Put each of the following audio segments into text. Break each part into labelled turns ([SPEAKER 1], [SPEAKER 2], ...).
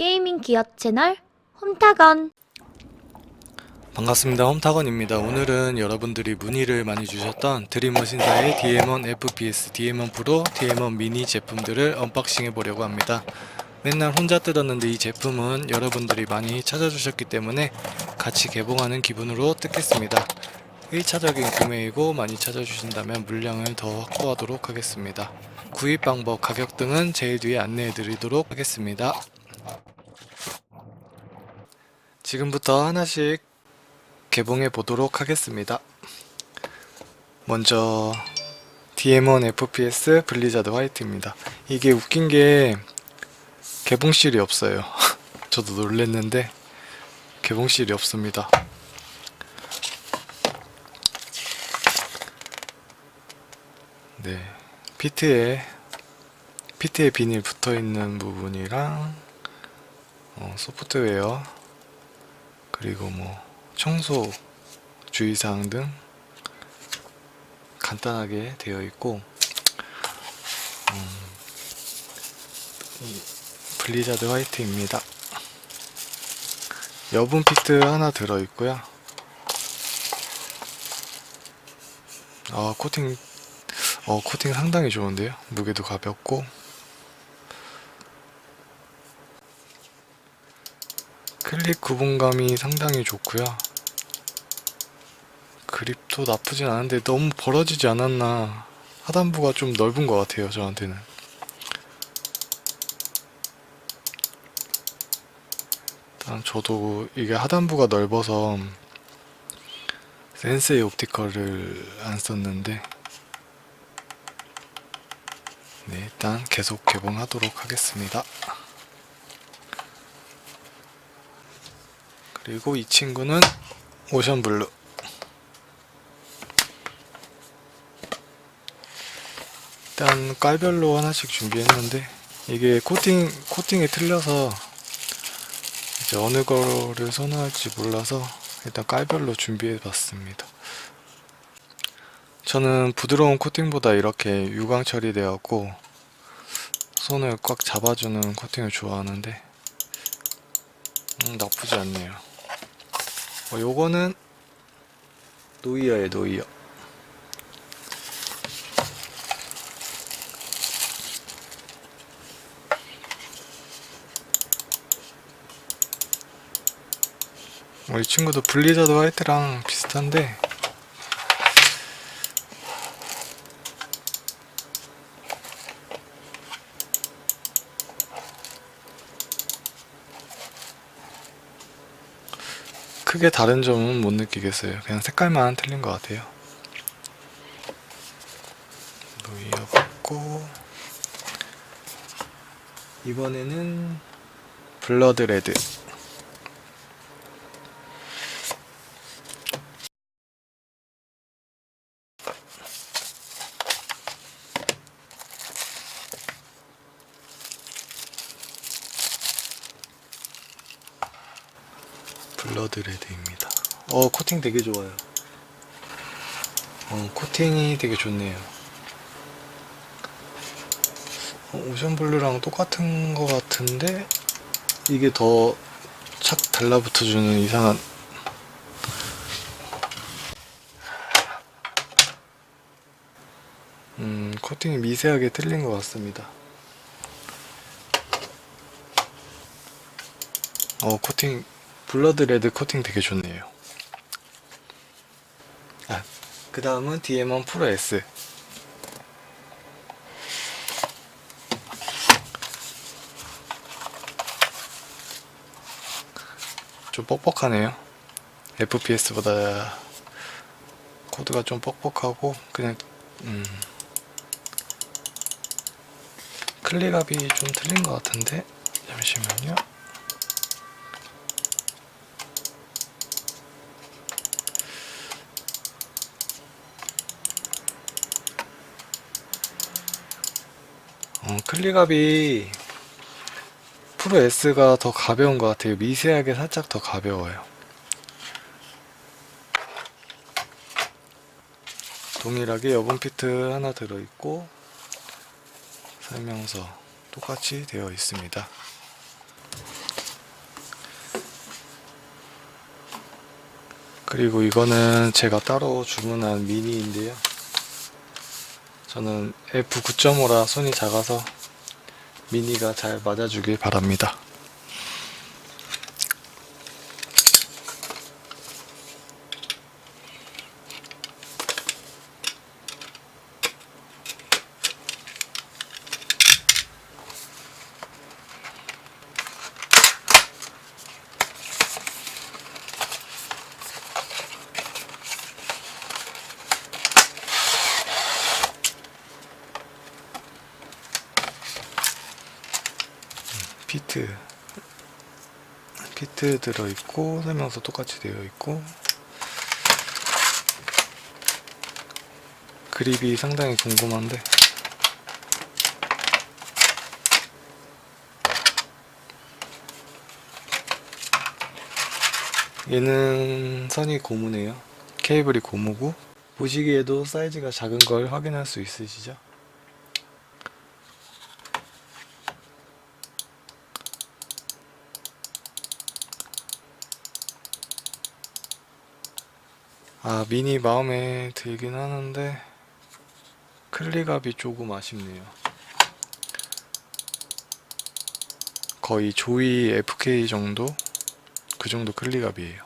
[SPEAKER 1] 게이밍 기업 채널 홈타건
[SPEAKER 2] 반갑습니다. 홈타건입니다. 오늘은 여러분들이 문의를 많이 주셨던 드리머 신사의 DM1 FPS, DM1 프로, DM1 미니 제품들을 언박싱 해보려고 합니다. 맨날 혼자 뜯었는데 이 제품은 여러분들이 많이 찾아주셨기 때문에 같이 개봉하는 기분으로 뜯겠습니다. 1차적인 구매이고 많이 찾아주신다면 물량을 더 확보하도록 하겠습니다. 구입 방법, 가격 등은 제일 뒤에 안내해 드리도록 하겠습니다. 지금부터 하나씩 개봉해 보도록 하겠습니다. 먼저 DM1 FPS 블리자드 화이트입니다. 이게 웃긴 게 개봉실이 없어요. 저도 놀랬는데 개봉실이 없습니다. 네, 피트에 피트에 비닐 붙어 있는 부분이랑 어, 소프트웨어 그리고 뭐 청소 주의사항 등 간단하게 되어 있고 음, 이 블리자드 화이트입니다. 여분 피트 하나 들어 있고요. 아 코팅 어 코팅 상당히 좋은데요. 무게도 가볍고 클릭 구분감이 상당히 좋고요. 그립도 나쁘진 않은데 너무 벌어지지 않았나 하단부가 좀 넓은 것 같아요 저한테는 일단 저도 이게 하단부가 넓어서 센세이 옵티컬을 안 썼는데 네 일단 계속 개봉하도록 하겠습니다 그리고 이 친구는 오션 블루 일단 깔별로 하나씩 준비했는데 이게 코팅 코팅이 틀려서 이제 어느 거를 선호할지 몰라서 일단 깔별로 준비해 봤습니다. 저는 부드러운 코팅보다 이렇게 유광 처리되었고 손을 꽉 잡아주는 코팅을 좋아하는데 음, 나쁘지 않네요. 어, 요거는 노이어의 노이어. 어, 이 친구도 블리자드 화이트랑 비슷한데 크게 다른 점은 못 느끼겠어요. 그냥 색깔만 틀린 것 같아요. 노이어 받고 이번에는 블러드 레드 블러드 레드입니다. 어 코팅 되게 좋아요. 어 코팅이 되게 좋네요. 어, 오션 블루랑 똑같은 것 같은데 이게 더 착 달라붙어 주는 이상한 음 코팅이 미세하게 틀린 것 같습니다. 어 코팅 블러드 레드 코팅 되게 좋네요. 아, 그 다음은 DM1 프로 S. 좀 뻑뻑하네요. FPS보다 코드가 좀 뻑뻑하고 그냥 음, 클릭압이 좀 틀린 것 같은데 잠시만요. 클리갑이 프로 S가 더 가벼운 것 같아요. 미세하게 살짝 더 가벼워요. 동일하게 여분 피트 하나 들어있고 설명서 똑같이 되어 있습니다. 그리고 이거는 제가 따로 주문한 미니인데요. 저는 F9.5라 손이 작아서 미니가 잘 맞아주길 바랍니다. 피트. 피트 들어있고 설명서 똑같이 되어 있고. 그립이 상당히 궁금한데. 얘는 선이 고무네요. 케이블이 고무고 보시기에도 사이즈가 작은 걸 확인할 수 있으시죠? 아, 미니 마음에 들긴 하는데 클리갑이 조금 아쉽네요. 거의 조이 FK 정도? 그 정도 클리갑이에요.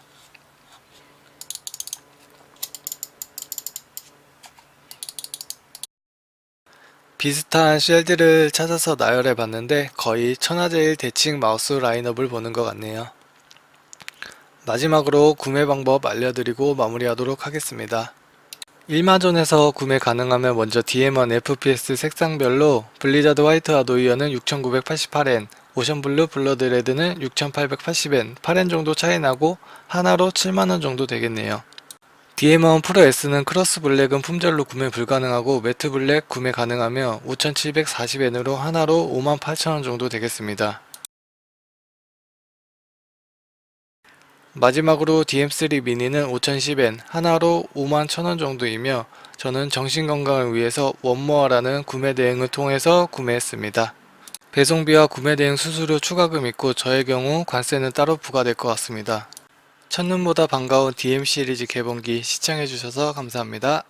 [SPEAKER 2] 비슷한 쉘드를 찾아서 나열해 봤는데 거의 천하제일 대칭 마우스 라인업을 보는 것 같네요. 마지막으로 구매 방법 알려드리고 마무리하도록 하겠습니다. 1마존에서 구매 가능하면 먼저 DM1 FPS 색상별로 블리자드 화이트 아도이어는 6988엔, 오션블루 블러드 레드는 6880엔, 8엔 정도 차이 나고 하나로 7만원 정도 되겠네요. DM1 프로 S는 크로스 블랙은 품절로 구매 불가능하고 매트 블랙 구매 가능하며 5740엔으로 하나로 58,000원 정도 되겠습니다. 마지막으로 DM3 미니는 5010엔 하나로 5만 1000원 정도이며 저는 정신건강을 위해서 원모어라는 구매 대행을 통해서 구매했습니다. 배송비와 구매 대행 수수료 추가금 있고 저의 경우 관세는 따로 부과될 것 같습니다. 첫눈보다 반가운 DM 시리즈 개봉기 시청해주셔서 감사합니다.